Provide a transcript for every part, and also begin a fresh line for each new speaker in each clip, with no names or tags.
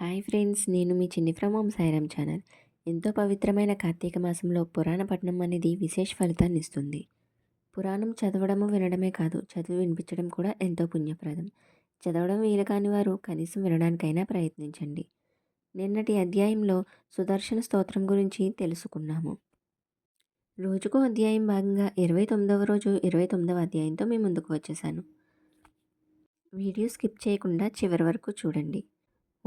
Hi friends నేను మీ చిన్ని from home Sairam channel. ఎంతో పవిత్రమైన కార్తీక మాసంలో పురాణ పఠనం అనేది విశేష ఫలితాన్ని ఇస్తుంది. పురాణం చదవడము వినడమే కాదు చదివి వినిపించడం కూడా ఎంతో పుణ్యప్రదం. చదవడం వీలు కాని వారు కనీసం వినడానికైనా ప్రయత్నించండి. నిన్నటి అధ్యాయంలో సుదర్శన స్తోత్రం గురించి తెలుసుకున్నాము. రోజుకో అధ్యాయం భాగంగా ఇరవై తొమ్మిదవ రోజు ఇరవై తొమ్మిదవ అధ్యాయంతో మీ ముందుకు వచ్చేసాను. వీడియో స్కిప్ చేయకుండా చివరి వరకు చూడండి.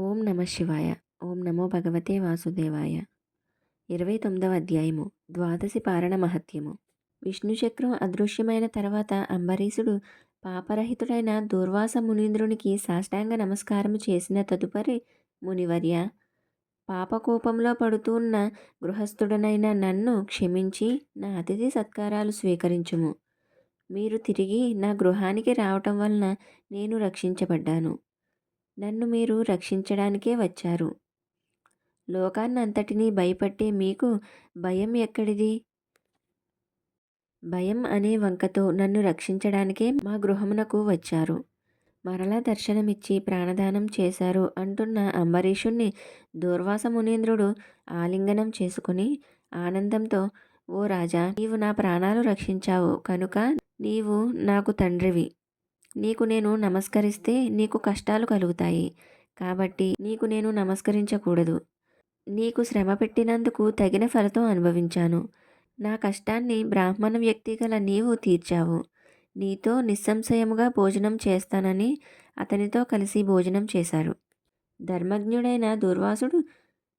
ఓం నమ శివాయ. ఓం నమో భగవతే వాసుదేవాయ. ఇరవై తొమ్మిదవ అధ్యాయము. ద్వాదశి పారణ మహత్యము. విష్ణు చక్రం అదృశ్యమైన తర్వాత అంబరీషుడు పాపరహితుడైన దూర్వాస మునీంద్రునికి సాష్టాంగ నమస్కారం చేసిన తదుపరి మునివర్య పాపకోపంలో పడుతున్న గృహస్థుడనైన నన్ను క్షమించి నా అతిథి సత్కారాలు స్వీకరించుము. మీరు తిరిగి నా గృహానికి రావటం వలన నేను రక్షించబడ్డాను. నన్ను మీరు రక్షించడానికే వచ్చారు. లోకాన్నంతటినీ భయపట్టే మీకు భయం ఎక్కడిది? భయం అనే వంకతో నన్ను రక్షించడానికే మా గృహమునకు వచ్చారు. మరలా దర్శనమిచ్చి ప్రాణదానం చేశారు అంటున్న అంబరీషుణ్ణి దూర్వాస మునీంద్రుడు ఆలింగనం చేసుకుని ఆనందంతో ఓ రాజా నీవు నా ప్రాణాలు రక్షించావు కనుక నీవు నాకు తండ్రివి. నీకు నేను నమస్కరిస్తే నీకు కష్టాలు కలుగుతాయి. కాబట్టి నీకు నేను నమస్కరించకూడదు. నీకు శ్రమ పెట్టినందుకు తగిన ఫలితం అనుభవించాను. నా కష్టాన్ని బ్రాహ్మణ వ్యక్తి గల నీవు తీర్చావు. నీతో నిస్సంశయముగా భోజనం చేస్తానని అతనితో కలిసి భోజనం చేశారు. ధర్మజ్ఞుడైన దుర్వాసుడు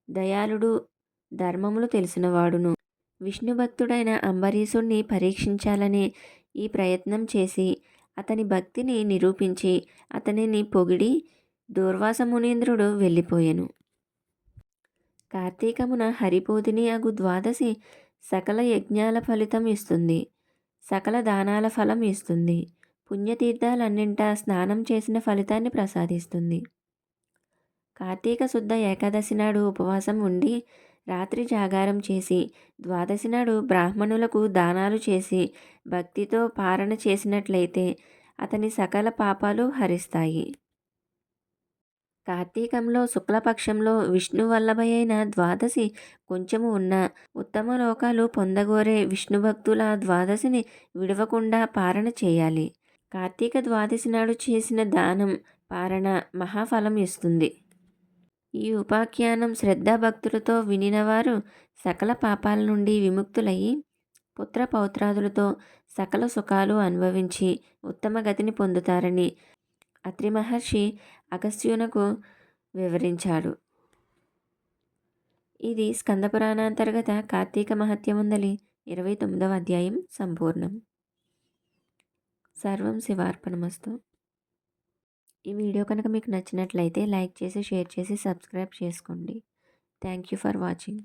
దయాళుడు ధర్మములు తెలిసినవాడును. విష్ణుభక్తుడైన అంబరీషుణ్ణి పరీక్షించాలనే ఈ ప్రయత్నం చేసి అతని భక్తిని నిరూపించి అతనిని పొగిడి దూర్వాస మునీంద్రుడు వెళ్ళిపోయాను. కార్తీకమున హరిపోదిని అగు ద్వాదశి సకల యజ్ఞాల ఫలితం ఇస్తుంది. సకల దానాల ఫలం ఇస్తుంది. పుణ్యతీర్థాలన్నింటా స్నానం చేసిన ఫలితాన్ని ప్రసాదిస్తుంది. కార్తీక శుద్ధ ఏకాదశి నాడు ఉపవాసం ఉండి రాత్రి జాగారం చేసి ద్వాదశి నాడు బ్రాహ్మణులకు దానాలు చేసి భక్తితో పారణ చేసినట్లయితే అతని సకల పాపాలు హరిస్తాయి. కార్తీకంలో శుక్లపక్షంలో విష్ణు అయిన ద్వాదశి కొంచెము ఉన్న ఉత్తమ లోకాలు పొందగోరే విష్ణు భక్తుల ద్వాదశిని విడవకుండా పారణ చేయాలి. కార్తీక ద్వాదశి నాడు చేసిన దానం పారణ మహాఫలం ఇస్తుంది. ఈ ఉపాఖ్యానం శ్రద్ధాభక్తులతో వినినవారు సకల పాపాల నుండి విముక్తులయ్యి పుత్ర పౌత్రాదులతో సకల సుఖాలు అనుభవించి ఉత్తమ గతిని పొందుతారని అత్రి మహర్షి అగస్త్యునకు వివరించాడు. ఇది స్కందపురాణాంతర్గత కార్తీక మహత్యముందలి ఇరవై తొమ్మిదవ అధ్యాయం సంపూర్ణం. సర్వం శివార్పణమస్తు. ఈ వీడియో కనుక మీకు నచ్చినట్లయితే లైక్ చేసి షేర్ చేసి సబ్స్క్రైబ్ చేసుకోండి. Thank you for watching.